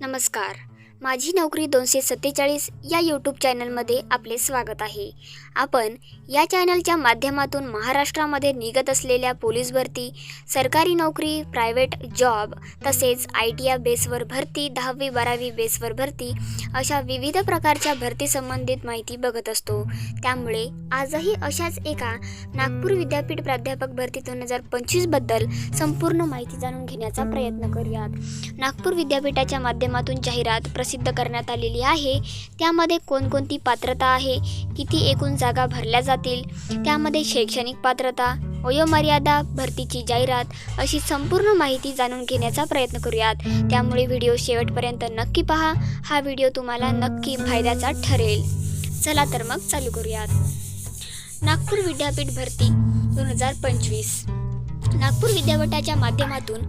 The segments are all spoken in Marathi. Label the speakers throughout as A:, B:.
A: नमस्कार. माझी नोकरी दोनशे सत्तेचाळीस या यूट्यूब चॅनलमध्ये आपले स्वागत आहे. आपण या चॅनलच्या माध्यमातून महाराष्ट्रामध्ये निघत असलेल्या पोलीस भरती सरकारी नोकरी प्रायव्हेट जॉब तसेच आय टी या बेसवर भरती दहावी बारावी बेसवर भरती अशा विविध प्रकारच्या भरतीसंबंधित माहिती बघत असतो. त्यामुळे आजही अशाच एका नागपूर विद्यापीठ प्राध्यापक भरती दोन हजार पंचवीसबद्दल संपूर्ण माहिती जाणून घेण्याचा प्रयत्न करूयात. नागपूर विद्यापीठाच्या माध्यमातून जाहिरात प्रस प्रसिद्ध करण्यात आलेली आहे. त्यामध्ये कोणकोणती पात्रता आहे? किती एकूण जागा भरल्या जातील? त्यामध्ये शैक्षणिक पात्रता वयोमर्यादा भरतीची जाहिरात अशी संपूर्ण माहिती जाणून घेण्याचा प्रयत्न करूयात. त्यामुळे व्हिडिओ शेवटपर्यंत नक्की पहा. हा व्हिडिओ तुम्हाला नक्की फायद्याचा ठरेल. चला तर मग चालू करूयात. नागपूर विद्यापीठ भरती दोन हजार पंचवीस. नागपूर विद्यापीठाच्या माध्यमातून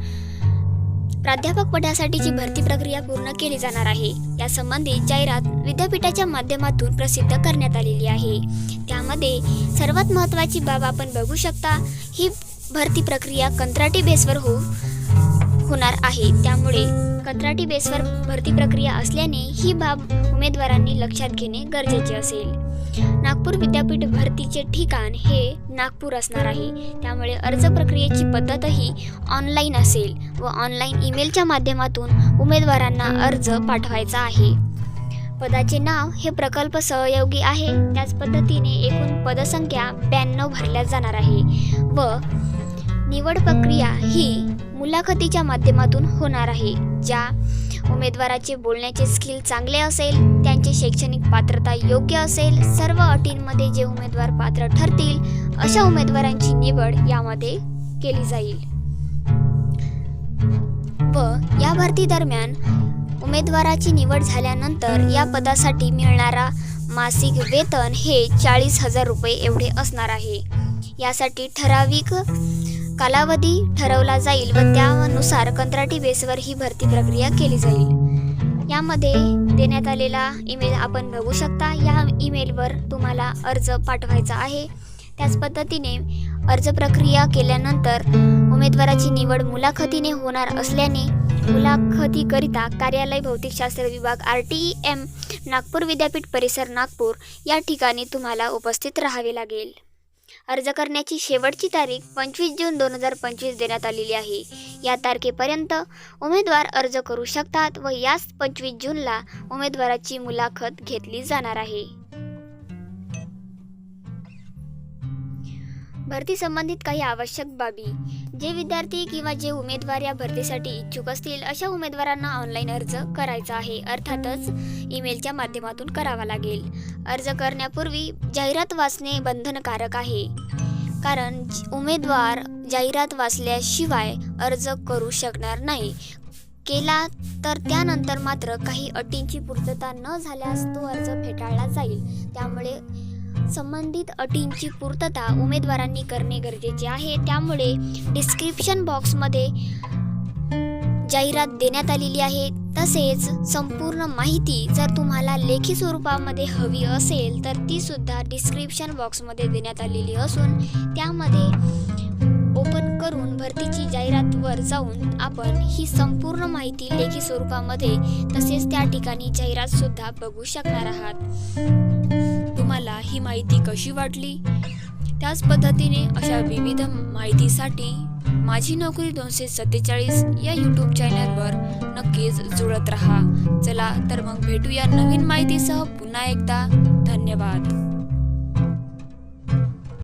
A: प्राध्यापक पदासाठीची भरती प्रक्रिया पूर्ण केली जाणार आहे यासंबंधी जाहिरात विद्यापीठाच्या माध्यमातून प्रसिद्ध करण्यात आलेली आहे. त्यामध्ये सर्वात महत्त्वाची बाब आपण बघू शकता ही भरती प्रक्रिया कंत्राटी बेसवर हो होणार आहे. त्यामुळे कंत्राटी बेसवर भरती प्रक्रिया असल्याने ही बाब उमेदवारांनी लक्षात घेणे गरजेचे असेल. नागपूर विद्यापीठ भरतीचे ठिकाण हे नागपूर असणार आहे. त्यामुळे अर्ज प्रक्रियेची पद्धतही ऑनलाईन असेल व ऑनलाईन ईमेलच्या माध्यमातून उमेदवारांना अर्ज पाठवायचा आहे. पदाचे नाव हे प्रकल्प सहयोगी आहे. त्याच पद्धतीने एकूण पदसंख्या ब्याण्णव भरल्या जाणार आहे व निवड प्रक्रिया ही मुलाखतीच्या माध्यमातून होणार आहे ज्या उमेदवाराचे बोलण्याचे स्किल चांगले असेल त्यांचे शैक्षणिक पात्रता योग्य असेल सर्व अटींमध्ये जे उमेदवार पात्र ठरतील अशा उमेदवारांची निवड यामध्ये केली जाईल. व या भरती दरम्यान उमेदवाराची निवड झाल्यानंतर या पदासाठी मिळणारा मासिक वेतन हे चाळीस हजार रुपये एवढे असणार आहे. यासाठी ठराविक कालावधी ठरवला जाईल व त्यानुसार कंत्राटी बेसवर ही भरती प्रक्रिया केली जाईल. यामध्ये देण्यात आलेला ईमेल आपण बघू शकता. या ईमेलवर तुम्हाला अर्ज पाठवायचा आहे. त्याच पद्धतीने अर्ज प्रक्रिया केल्यानंतर उमेदवाराची निवड मुलाखतीने होणार असल्याने मुलाखतीकरिता कार्यालय भौतिकशास्त्र विभाग आर टी एम नागपूर विद्यापीठ परिसर नागपूर या ठिकाणी तुम्हाला उपस्थित राहावे लागेल. अर्ज करण्याची शेवटची तारीख पंचवीस जून दोन हजार पंचवीस देण्यात आलेली आहे. या तारखेपर्यंत उमेदवार अर्ज करू शकतात व याच पंचवीस जूनला उमेदवाराची मुलाखत घेतली जाणार आहे. भरती संबंधित काही आवश्यक बाबी. जे विद्यार्थी किंवा जे उमेदवार या भरतीसाठी इच्छुक असतील अशा उमेदवारांना ऑनलाईन अर्ज करायचा आहे. अर्थातच ईमेलच्या माध्यमातून करावा लागेल. अर्ज करण्यापूर्वी जाहिरात वाचणे बंधनकारक आहे. कारण उमेदवार जाहिरात वाचल्याशिवाय अर्ज करू शकणार नाही. केला तर त्यानंतर मात्र काही अटींची पूर्तता न झाल्यास तो अर्ज फेटाळला जाईल. त्यामुळे संबंधित अटींची पूर्तता उमेदवारांनी करणे गरजेचे आहे. त्यामुळे डिस्क्रिप्शन बॉक्समध्ये जाहिरात देण्यात आलेली आहे. तसेच संपूर्ण माहिती जर तुम्हाला लेखी स्वरूपामध्ये हवी असेल तर ती सुद्धा डिस्क्रिप्शन बॉक्समध्ये देण्यात आलेली असून त्यामध्ये ओपन करून भरतीची जाहिरातवर जाऊन आपण ही संपूर्ण माहिती लेखी स्वरूपामध्ये तसेच त्या ठिकाणी जाहिरात सुद्धा बघू शकणार आहात.
B: तुम्हाला ही माहिती कशी वाटली? त्याच पद्धतीने अशा विविध माहितीसाठी माझी नोकरी दोनशे सत्तेचाळीस या यूट्यूब चॅनलवर नक्कीच जुळत राहा. चला तर मग भेटूया नवीन माहितीसह पुन्हा एकदा. धन्यवाद.